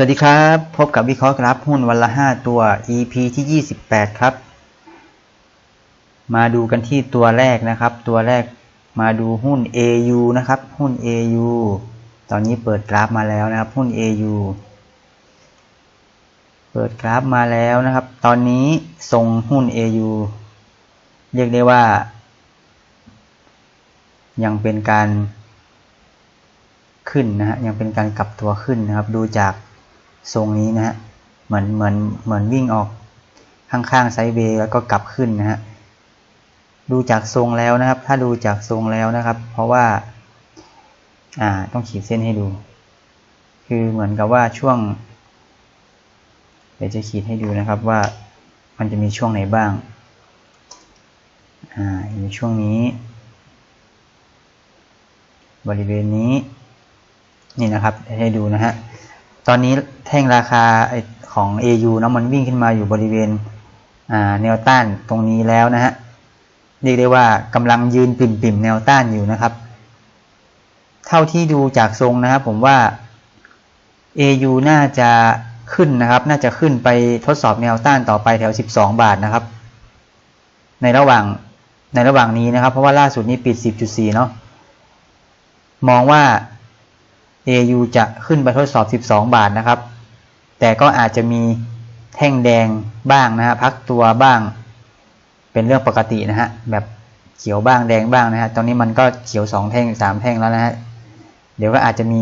สวัสดีครับ พบกับวิเคราะห์กราฟหุ้นวันละ 5 ตัว EP ที่ 28 ครับ มาดูกันที่ตัวแรกนะครับ ตัวแรกมาดูหุ้น AU นะครับ หุ้น AU ตอนนี้เปิดกราฟมาแล้วนะครับ หุ้น AU เปิดกราฟมาแล้วนะครับ ตอนนี้ทรงหุ้น AU เรียกได้ว่า ยังเป็นการขึ้นนะฮะยังเป็นการกลับตัวขึ้นนะครับ ดูจาก ทรงนี้นะฮะเหมือนเหมือนเหมือนวิ่งออกข้างๆไซด์เวย์แล้วก็กลับขึ้นนะฮะดูจากทรงแล้วนะครับ ถ้าดูจากทรงแล้วนะครับ เพราะว่า อ่าต้องขีดเส้นให้ดู คือเหมือนกับว่าช่วง เดี๋ยวจะขีดให้ดูนะครับว่ามันจะมีช่วงไหนบ้าง อ่ามีช่วงนี้ บริเวณนี้ นี่นะครับให้ดูนะฮะ ตอนนี้แท่งราคาของ AU นะมันวิ่งขึ้นมาอยู่บริเวณแนวต้านตรงนี้แล้วนะฮะเรียกได้ว่ากำลังยืนปิ่มๆแนวต้านอยู่นะครับ เท่าที่ดูจากทรงนะครับผมว่า AU น่าจะขึ้นนะครับ น่าจะขึ้นไปทดสอบแนวต้านต่อไปแถว 12 บาทนะครับ ในระหว่างในระหว่างนี้นะครับ เพราะว่าล่าสุดนี้ปิด 10.4 เนาะมองว่า AU จะขึ้นไปทดสอบ 12 บาทนะครับ แต่ก็อาจจะมีแท่งแดงบ้างนะฮะพักตัวบ้าง เป็นเรื่องปกตินะฮะแบบเขียวบ้างแดงบ้างนะฮะตอนนี้มันก็เขียว 2 แท่ง 3 แท่งแล้วนะฮะเดี๋ยวก็อาจจะมี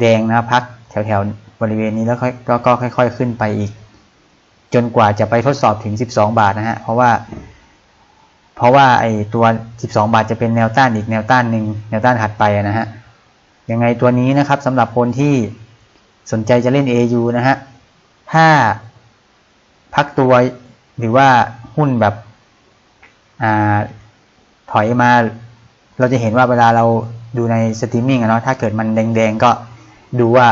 แดงนะพักแถวๆบริเวณนี้แล้วค่อยก็ค่อย ๆ ขึ้นไปอีก จนกว่าจะไปทดสอบถึง 12 บาทนะฮะเพราะว่า เพราะว่าไอ้ตัว 12 บาทจะเป็นแนวต้านอีกแนวต้านหนึ่งแนวต้านถัดไปนะฮะ ยังไงตัวนี้นะครับสำหรับคนที่สนใจจะเล่น AU นะฮะ ถ้าพักตัวหรือว่าหุ้นแบบอถอยมา เราจะเห็นว่าเวลาเราดูในสตรีมมิ่งอะเนาะถ้าเกิดมันแดงๆก็ดูว่า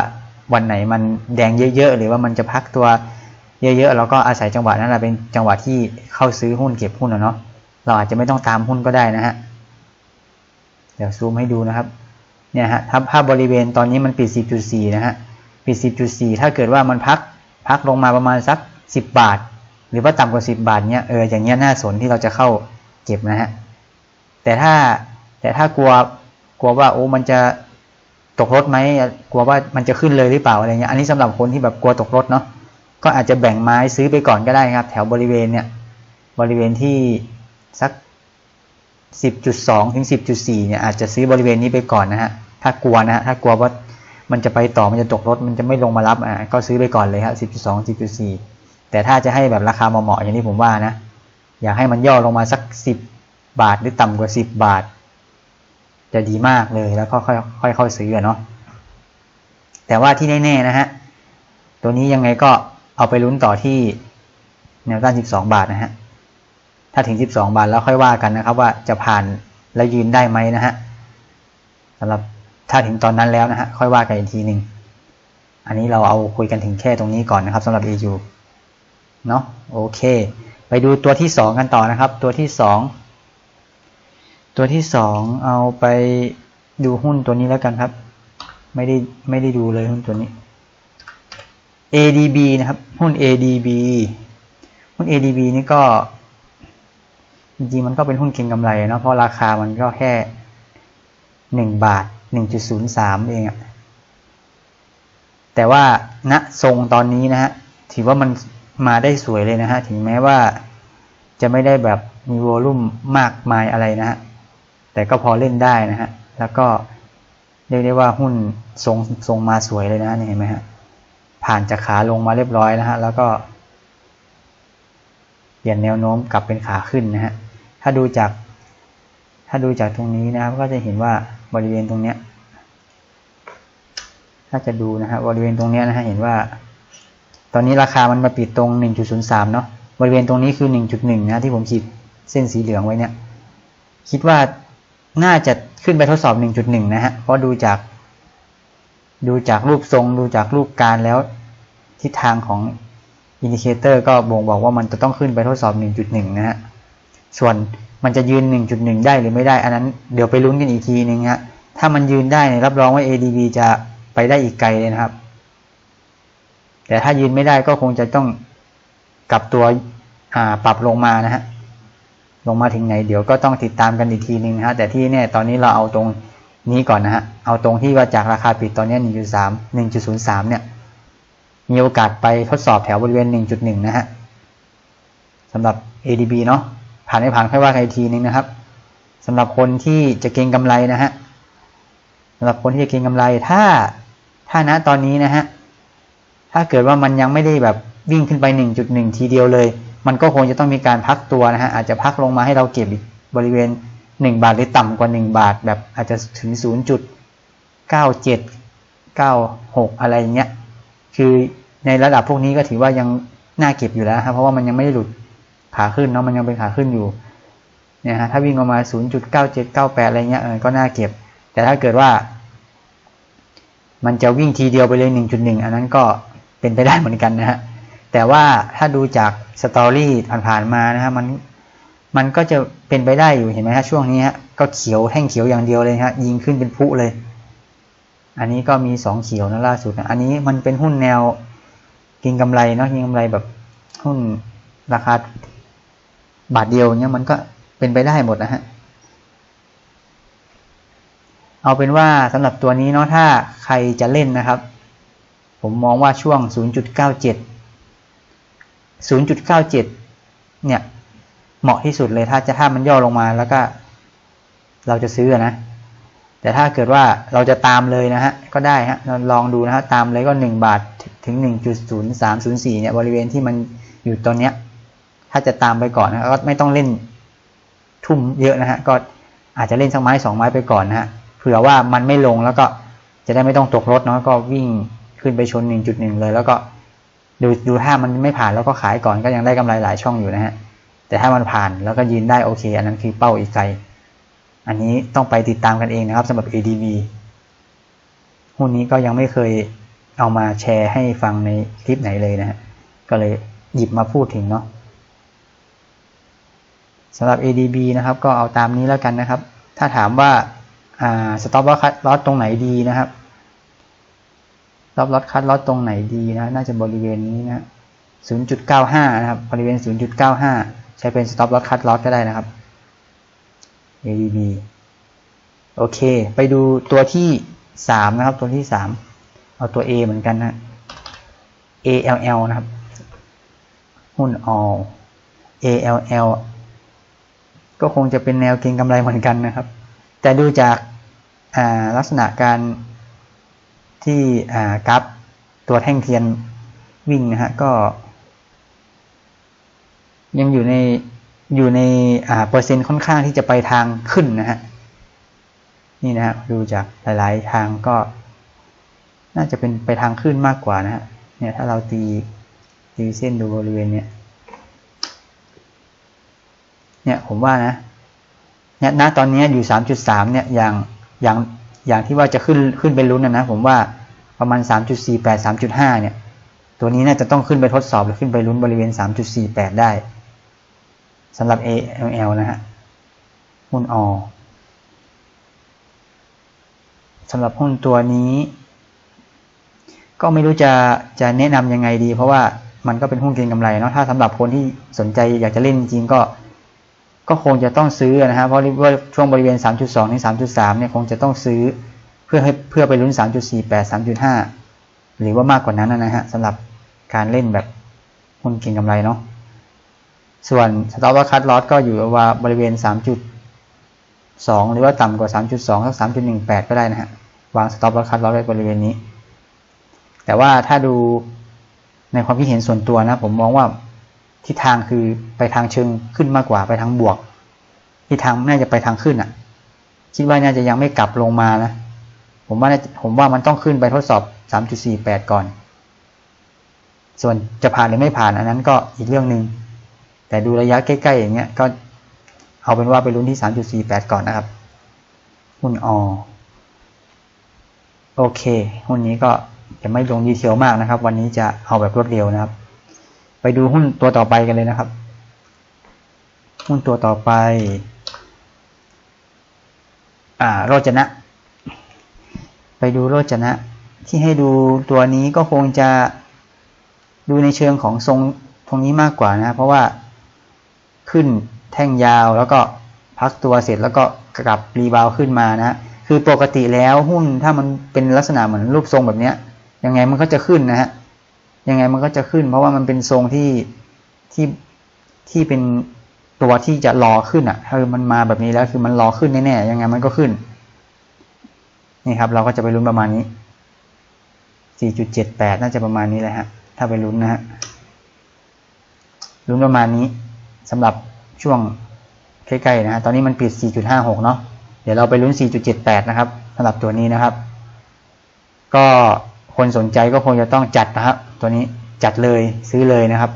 วันไหนมันแดงเยอะๆ หรือว่ามันจะพักตัวเยอะๆ เราก็อาศัยจังหวะนั้นแหละเป็นจังหวะที่เข้าซื้อหุ้นเก็บหุ้นอะเนาะเราอาจจะไม่ต้องตามหุ้นก็ได้นะฮะ เดี๋ยวซูมให้ดูนะครับ เนี่ยฮะถ้าภาพบริเวณตอนนี้มันปิด 10.4 นะฮะ ปิด 10.4 ถ้าเกิดว่ามันพัก พักลงมาประมาณสัก 10 บาท หรือว่าต่ำกว่า 10 บาทเนี่ยเออ อย่างเงี้ยน่าสนที่เราจะเข้าเก็บนะฮะ แต่ถ้า แต่ถ้ากลัว กลัวว่าโอ้ มันจะตกรถไหม กลัวว่ามันจะขึ้นเลยหรือเปล่าอะไรเงี้ย อันนี้สำหรับคนที่แบบกลัวตกรถเนาะ ก็อาจจะแบ่งไม้ซื้อไปก่อนก็ได้ครับ แถวบริเวณเนี่ย บริเวณที่สัก 10.2 ถึง 10.4 เนี่ยอาจจะซื้อบริเวณนี้ไปก่อนนะฮะ ถ้ากลัวนะฮะ ถ้ากลัวว่ามันจะไปต่อ มันจะตกรถ มันจะไม่ลงมารับอ่าก็ซื้อไปก่อนเลยครับ10.2 10.4 แต่ถ้าจะให้แบบราคาเหมาะๆอย่างที่ผมว่านะ อยากให้มันย่อลงมาสัก 10 บาทหรือต่ำกว่า 10 บาท จะดีมากเลย แล้วก็ค่อยค่อยเข้าซื้อเนาะ แต่ว่าที่แน่ๆนะฮะ ตัวนี้ยังไงก็เอาไปลุ้นต่อที่แนวต้าน 12 บาทนะฮะ ถ้าถึง 12 บาทแล้วค่อยว่ากันนะครับ ว่าจะผ่านและยืนได้ไหมนะฮะสำหรับถ้าถึงตอนนั้นแล้วนะฮะค่อยว่ากันอีกทีหนึ่งอันนี้เราเอาคุยกันถึงแค่ตรงนี้ก่อนนะครับสำหรับ EU เนาะโอเค ไปดูตัวที่ 2 กันต่อนะครับ ตัวที่ 2 ตัวที่ 2 เอาไปดูหุ้นตัวนี้แล้วกันครับ ไม่ได้ไม่ได้ดูเลยหุ้นตัวนี้ ADB นะครับ หุ้น ADB หุ้น ADB นี่ก็ จริงๆมันก็เป็นหุ้นเก็งกำไรนะเพราะราคามันก็แค่หนึ่งบาทหนึ่งจุดศูนย์สามเองอะแต่ว่าณทรงตอนนี้นะฮะถือว่ามันมาได้สวยเลยนะฮะถึงแม้ว่าจะไม่ได้แบบมีโวลุ่มมากมายอะไรนะฮะแต่ก็พอเล่นได้นะฮะแล้วก็เรียกได้ว่าหุ้นทรงทรงมาสวยเลยนะนี่เห็นไหมฮะผ่านจากขาลงมาเรียบร้อยนะฮะแล้วก็เปลี่ยนแนวโน้มกลับเป็นขาขึ้นนะฮะ ถ้าดูจากถ้าดูจากตรงนี้นะครับ ก็จะเห็นว่าบริเวณตรงเนี้ย ถ้าจะดูนะฮะบริเวณตรงเนี้ยนะฮะเห็นว่า ตอนนี้ราคามันมาปิดตรง 1.03 เนาะบริเวณตรงนี้คือ 1.1 นะที่ผมขีดเส้นสีเหลืองไว้เนี่ย คิดว่าน่าจะขึ้นไปทดสอบ 1.1 นะฮะ เพราะดูจาก ดูจากรูปทรง ดูจากรูปการแล้วทิศทางของอินดิเคเตอร์ก็บ่งบอกว่ามันจะต้องขึ้นไปทดสอบ 1.1 นะฮะ ส่วนมันจะยืน 1.1 ได้หรือไม่ได้ อันนั้นเดี๋ยวไปลุ้นกันอีกทีนึงฮะ ถ้ามันยืนได้รับรองว่า ADB จะไปได้อีกไกลเลยนะครับ แต่ถ้ายืนไม่ได้ก็คงจะต้องกลับตัวปรับลงมานะฮะ ลงมาถึงไหนเดี๋ยวก็ต้องติดตามกันอีกทีนึงนะฮะ แต่ที่เนี่ยตอนนี้เราเอาตรงนี้ก่อนนะฮะ เอาตรงที่ว่าจากราคาปิดตอนนี้ 1.3 1.03 เนี่ย มีโอกาสไปทดสอบแถวบริเวณ 1.1 นะฮะสำหรับ ADB เนาะ ผ่านไม่ผ่านค่อยว่ากันอีกทีนึงนะครับสำหรับคนที่จะเก็งกำไรนะฮะสำหรับคนที่จะเก็งกำไรถ้าถ้าณตอนนี้นะฮะถ้าเกิดว่ามันยังไม่ได้แบบวิ่งขึ้นไป 1.1 ทีเดียวเลย มันก็คงจะต้องมีการพักตัวนะฮะอาจจะพักลงมาให้เราเก็บอีกบริเวณ 1 บาทหรือต่ำกว่า 1 บาท แบบอาจจะถึง 0.97 96 อะไรเงี้ยคือในระดับพวกนี้ก็ถือว่ายังน่าเก็บอยู่แล้วครับเพราะว่ามันยังไม่ได้หลุด ขาขึ้นเนาะมันยังเป็นขาขึ้นอยู่เนี่ยฮะถ้าวิ่งออกมา 0.9798 อะไรเงี้ยเออก็น่าเก็บ แต่ถ้าเกิดว่า มันจะวิ่งทีเดียวไปเลย 1.1 อันนั้นก็เป็นไปได้เหมือนกันนะฮะ แต่ว่าถ้าดูจากสตอรี่ผ่านๆมานะฮะมันมันก็จะเป็นไปได้อยู่เห็นไหมฮะช่วงนี้ฮะก็เขียวแท่งเขียวอย่างเดียวเลยฮะยิงขึ้นเป็นพุเลย อันนี้ก็มีสองเขียวนะล่าสุดนะอันนี้มันเป็นหุ้นแนวกินกำไรเนาะกินกำไรแบบหุ้นราคา บาทเดียวเนี่ยมันก็เป็นไปได้หมดนะฮะ เอาเป็นว่าสำหรับตัวนี้เนาะถ้าใครจะเล่นนะครับ ผมมองว่าช่วง 0.97 0.97 เนี่ย เหมาะที่สุดเลยถ้าจะถ้ามันย่อลงมาแล้วก็ เราจะซื้อนะ แต่ถ้าเกิดว่าเราจะตามเลยนะฮะ ก็ได้ฮะลองดูนะฮะ ตามเลยก็ 1 บาทถึง 1.0304 เนี่ย บริเวณที่มันอยู่ตอนเนี้ย ถ้าจะตามไปก่อนนะก็ไม่ต้องเล่นทุ่มเยอะนะฮะก็อาจจะเล่นสักไม้สองไม้ไปก่อนนะฮะเผื่อว่ามันไม่ลงแล้วก็จะได้ไม่ต้องตกรถเนาะก็วิ่งขึ้นไปชน 1.1 เลย แล้วก็ดูดูถ้ามันไม่ผ่านแล้วก็ขายก่อนก็ยังได้กำไรหลายช่องอยู่นะฮะแต่ถ้ามันผ่านแล้วก็ยืนได้โอเค อันนั้นคือเป้าอีกไกล อันนี้ต้องไปติดตามกันเองนะครับสำหรับ ADB หุ้นนี้ก็ยังไม่เคยเอามาแชร์ให้ฟังในคลิปไหนเลยนะฮะก็เลยหยิบมาพูดถึงเนาะ สำหรับ ADB นะครับ ก็เอาตามนี้แล้วกันนะครับ ถ้าถามว่าสต็อปลอสคัดลอสตรงไหนดีนะครับสต็อปลอสคัดลอสตรงไหนดีนะ น่าจะบริเวณนี้นะ0.95 นะครับ บริเวณ 0.95 ใช้เป็นสต็อปลอสคัดลอสก็ได้นะครับ ADB โอเค ไปดูตัวที่ 3 นะครับ ตัวที่ 3 เอาตัว A เหมือนกันนะ ALL นะครับ หุ้น all ALL ก็คงจะเป็นแนวเก็งกำไรเหมือนกันนะครับ แต่ดูจากลักษณะการที่กราฟตัวแท่งเทียนวิ่งนะฮะก็ ยังอยู่ในอยู่ในเปอร์เซ็นต์ค่อนข้างที่จะไปทางขึ้นนะฮะนี่นะฮะดูจากหลายๆทางก็น่าจะเป็นไปทางขึ้นมากกว่านะฮะเนี่ยถ้าเราตีตีเส้นดูบริเวณเนี้ย เนี่ยผมว่านะเนี่ยณตอนนี้อยู่สามจุดสามเนี่ยอย่างอย่างอย่างที่ว่าจะขึ้นขึ้นไปลุ้นนะนะผมว่าประมาณสามจุดสี่แปดสามจุดห้าเนี่ย ตัวนี้น่าจะต้องขึ้นไปทดสอบหรือขึ้นไปลุ้นบริเวณสามจุดสี่แปดได้สำหรับ ALL นะฮะหุ้นอสำหรับหุ้นตัวนี้ ก็ไม่รู้จะจะแนะนำยังไงดี เพราะว่ามันก็เป็นหุ้นเก็งกำไรเนาะถ้าสำหรับคนที่สนใจอยากจะเล่นจริงก็ ก็คงจะต้องซื้อนะฮะเพราะว่าช่วงบริเวณ 3.2 ถึง 3.3 เนี่ยคงจะต้องซื้อเพื่อให้เพื่อไปลุ้น 3.48 3.5 หรือว่ามากกว่านั้นนะฮะสำหรับการเล่นแบบหุ้นเก็งกำไรเนาะส่วนสต็อปคัตลอสก็อยู่ว่าบริเวณ 3.2 หรือว่าต่ำกว่า 3.2สัก3.18 ก็ได้นะฮะวางสต็อปคัตลอสไว้บริเวณนี้ แต่ว่าถ้าดูในความคิดเห็นส่วนตัวนะผมมองว่า ทิศทางคือไปทางเชิงขึ้นมากกว่าไปทางบวกทิศทางน่าจะไปทางขึ้นอะ คิดว่าน่าจะยังไม่กลับลงมานะผมว่าผมว่ามันต้องขึ้นไปทดสอบ 3.48 ก่อน ส่วนจะผ่านหรือไม่ผ่านอันนั้นก็อีกเรื่องหนึ่งแต่ดูระยะใกล้ๆอย่างเงี้ยก็เอาเป็นว่าไปลุ้นที่ 3.48 ก่อนนะครับ หุ้นอโอเค หุ้นนี้ก็จะไม่ลงดีเทลมากนะครับ วันนี้จะเอาแบบรวดเร็วนะครับ ไปดูหุ้นตัวต่อไปกันเลยนะครับ หุ้นตัวต่อไป อ่าโรจนะ ไปดูโรจนะ ที่ให้ดูตัวนี้ก็คงจะดูในเชิงของทรงตรงนี้มากกว่านะ เพราะว่าขึ้นแท่งยาวแล้วก็พักตัวเสร็จแล้วก็กลับรีบาวขึ้นมานะคือปกติแล้วหุ้นถ้ามันเป็นลักษณะเหมือนรูปทรงแบบเนี้ยยังไงมันก็จะขึ้นนะฮะ ยังไงมันก็จะขึ้น เพราะว่ามันเป็นทรงที่ที่ที่เป็นตัวที่จะรอขึ้นอะคือมันมาแบบนี้แล้วคือมันรอขึ้นแน่ๆยังไงมันก็ขึ้น นี่ครับ เราก็จะไปลุ้นประมาณนี้ 4.78 น่าจะประมาณนี้เลยฮะ ถ้าไปลุ้นนะฮะลุ้นประมาณนี้สำหรับช่วงใกล้ๆนะฮะตอนนี้มันปิด 4.56 เนาะเดี๋ยวเราไปลุ้น 4.78 นะครับสำหรับตัวนี้นะครับ ก็คนสนใจก็คงจะต้องจัดนะครับ ตัวนี้จัดเลยซื้อเลยนะครับ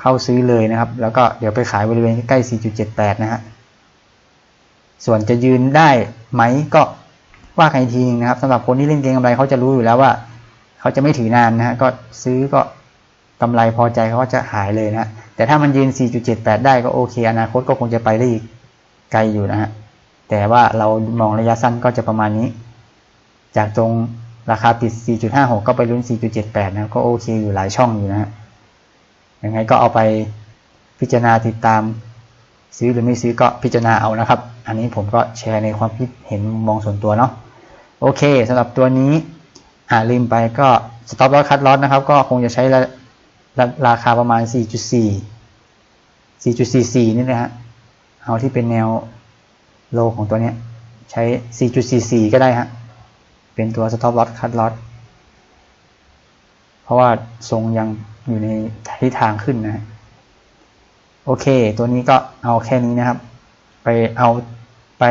เข้าซื้อเลยนะครับ แล้วก็เดี๋ยวไปขายบริเวณใกล้ 4.78 นะฮะส่วนจะยืนได้ไหมก็ว่ากันอีกทีนึงนะครับสำหรับคนที่เล่นเก็งกำไรเขาจะรู้อยู่แล้วว่า เขาจะไม่ถือนานนะฮะก็ซื้อก็กำไรพอใจเขาจะหายเลยนะแต่ถ้ามันยืน 4.78 ได้ก็โอเค อนาคตก็คงจะไปได้อีกไกลอยู่นะฮะแต่ว่าเรามองระยะสั้นก็จะประมาณนี้ จากตรง ราคาปิด 4.56 ก็ไปลุ้น 4.78 นะก็โอเคอยู่หลายช่องอยู่นะฮะยังไงก็เอาไปพิจารณาติดตาม ซื้อหรือไม่ซื้อก็พิจารณาเอานะครับ อันนี้ผมก็แชร์ในความคิดเห็นมองส่วนตัวเนาะโอเคสำหรับตัวนี้อ่าลืมไปก็สต็อปลอสคัดลอสนะครับ ก็คงจะใช้ราราคาประมาณ 4.4 4.44 นี่นะฮะเอาที่เป็นแนวโลของตัวเนี้ยใช้ 4.44 ก็ได้ฮะ เป็นตัว stop loss cut loss เพราะว่าทรงยังอยู่ในทิศทางขึ้นนะโอเค ตัวนี้ก็เอาแค่นี้นะครับ ไปเอาไป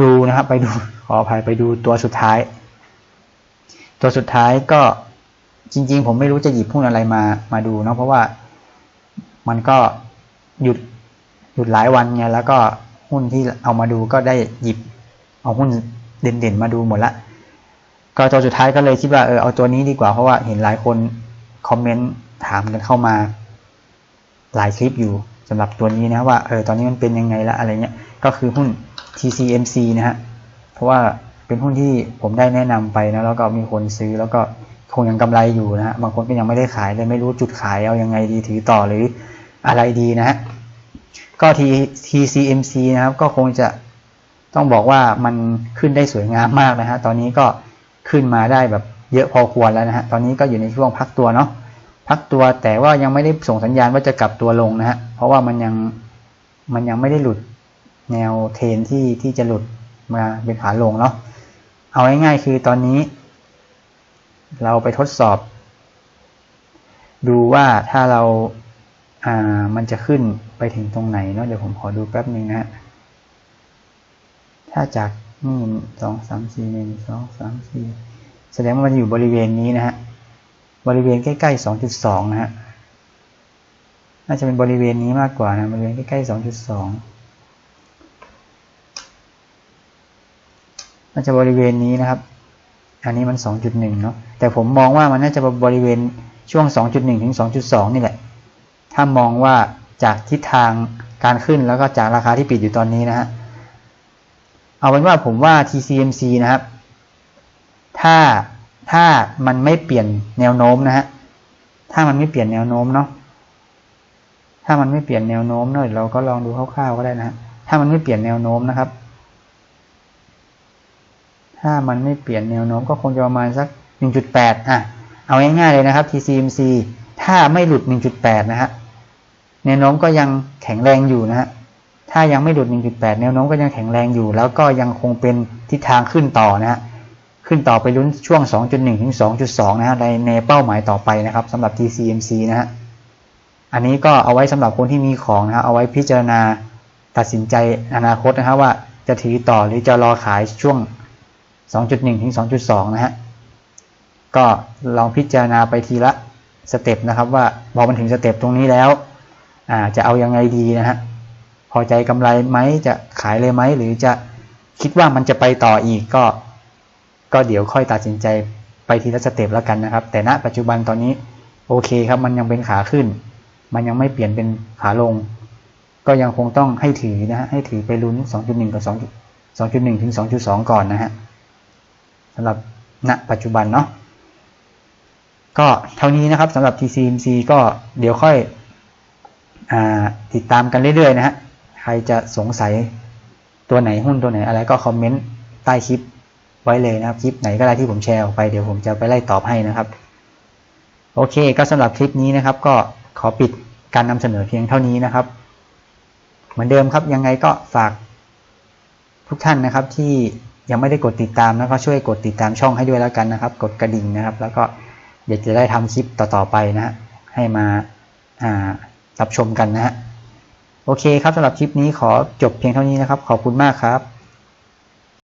ดูนะครับ ไปดูขออภัยไปดูตัวสุดท้าย ตัวสุดท้ายก็จริง ๆ ผมไม่รู้จะหยิบหุ้นอะไรมามาดูเนาะเพราะว่ามันก็หยุดหยุดหลายวันไงแล้วก็หุ้นที่เอามาดูก็ได้หยิบเอาหุ้น เด่นๆมาดูหมดละ ก็ตัวสุดท้ายก็เลยคิดว่าเออเอาตัวนี้ดีกว่าเพราะว่าเห็นหลายคนคอมเมนต์ถามกันเข้ามา หลายคลิปอยู่สำหรับตัวนี้นะว่าเออตอนนี้มันเป็นยังไงละอะไรเงี้ยก็คือหุ้น TCMC นะฮะเพราะว่าเป็นหุ้นที่ผมได้แนะนำไปนะแล้วก็มีคนซื้อแล้วก็คงยังกำไรอยู่นะฮะบางคนก็ยังไม่ได้ขายเลยไม่รู้จุดขายเอายังไงดีถือต่อหรืออะไรดีนะฮะก็ TCMC นะครับก็คงจะ ต้องบอกว่ามันขึ้นได้สวยงามมากนะฮะตอนนี้ก็ขึ้นมาได้แบบเยอะพอควรแล้วนะฮะตอนนี้ก็อยู่ในช่วงพักตัวเนาะพักตัวแต่ว่ายังไม่ได้ส่งสัญญาณว่าจะกลับตัวลงนะฮะเพราะว่ามันยังมันยังไม่ได้หลุดแนวเทนที่ที่จะหลุดมาเป็นขาลงเนาะเอาง่ายๆคือตอนนี้ เราไปทดสอบ ดูว่าถ้าเราอ่ามันจะขึ้นไปถึงตรงไหนเนาะเดี๋ยวผมขอดูแป๊บหนึ่งนะฮะ ถ้าจากนี่สองสามสี่หนึ่งสองสามสี่แสดงว่ามันอยู่บริเวณนี้นะฮะ บริเวณใกล้ๆสองจุดสองนะฮะ น่าจะเป็นบริเวณนี้มากกว่านะ บริเวณใกล้ๆสองจุดสองน่าจะบริเวณนี้นะครับ อันนี้มัน2.1เนาะ แต่ผมมองว่ามันน่าจะบริเวณช่วง2.1ถึง2.2นี่แหละ ถ้ามองว่าจากทิศทางการขึ้นแล้วก็จากราคาที่ปิดอยู่ตอนนี้นะฮะ เอาเป็นว่าผมว่า TCMC นะครับ ถ้าถ้ามันไม่เปลี่ยนแนวโน้มนะฮะ ถ้ามันไม่เปลี่ยนแนวโน้มเนาะ ถ้ามันไม่เปลี่ยนแนวโน้มเนาะเราก็ลองดูคร่าวๆก็ได้นะถ้ามันไม่เปลี่ยนแนวโน้มนะครับ ถ้ามันไม่เปลี่ยนแนวโน้มก็คงจะประมาณสัก 1.8 อะ เอาง่ายๆเลยนะครับ TCMC ถ้าไม่หลุด 1.8 นะฮะ แนวโน้มก็ยังแข็งแรงอยู่นะฮะ ถ้ายังไม่หลุด 1.8 แนวโน้มก็ยังแข็งแรงอยู่ แล้วก็ยังคงเป็นทิศทางขึ้นต่อนะฮะ ขึ้นต่อไปลุ้นช่วง 2.1 ถึง 2.2 นะฮะในในเป้าหมายต่อไปนะครับสำหรับ TCMC นะฮะ อันนี้ก็เอาไว้สำหรับคนที่มีของนะฮะ เอาไว้พิจารณาตัดสินใจอนาคตนะครับว่าจะถือต่อหรือจะรอขายช่วง 2.1 ถึง 2.2 นะฮะ ก็ลองพิจารณาไปทีละสเต็ปนะครับว่าพอมันถึงสเต็ปตรงนี้แล้วอ่าจะเอายังไงดีนะฮะ อใจกำไรไหมจะขายเลยไหมหรือจะคิดว่ามันจะไปต่ออีกก็ ก็เดี๋ยวค่อยตัดสินใจไปทีละสเต็ปแล้วกันนะครับ แต่ณปัจจุบันตอนนี้โอเคครับมันยังเป็นขาขึ้น มันยังไม่เปลี่ยนเป็นขาลง ก็ยังคงต้องให้ถือนะฮะให้ถือไปลุ้น 2.1 กับ 2 2.1 ถึง 2.2 ก่อนนะฮะสำหรับณปัจจุบันเนาะก็เท่านี้นะครับสำหรับ TCMC ก็เดี๋ยวค่อยอติดตามกันเรื่อยๆนะฮะ รจะสงสัยตัวไหนหุ้นตัวไหนอะไรก็คอมเมนต์ใต้คลิปไว้เลยนะครับ คลิปไหนก็ได้ที่ผมแชร์ออกไปเดี๋ยวผมจะไปไล่ตอบให้นะครับ โอเค ก็สำหรับคลิปนี้นะครับ ก็ขอปิดการนำเสนอเพียงเท่านี้นะครับ เหมือนเดิมครับยังไงก็ฝากทุกท่านนะครับที่ยังไม่ได้กดติดตามแล้วก็ช่วยกดติดตามช่องให้ด้วยแล้วกันนะครับ กดกระดิ่งนะครับ แล้วก็เดี๋ยวจะได้ทำคลิปต่อๆไปนะฮะให้มาอ่ารับชมกันนะฮะ โอเคครับสำหรับคลิปนี้ขอจบเพียงเท่านี้นะครับ ขอบคุณมากครับ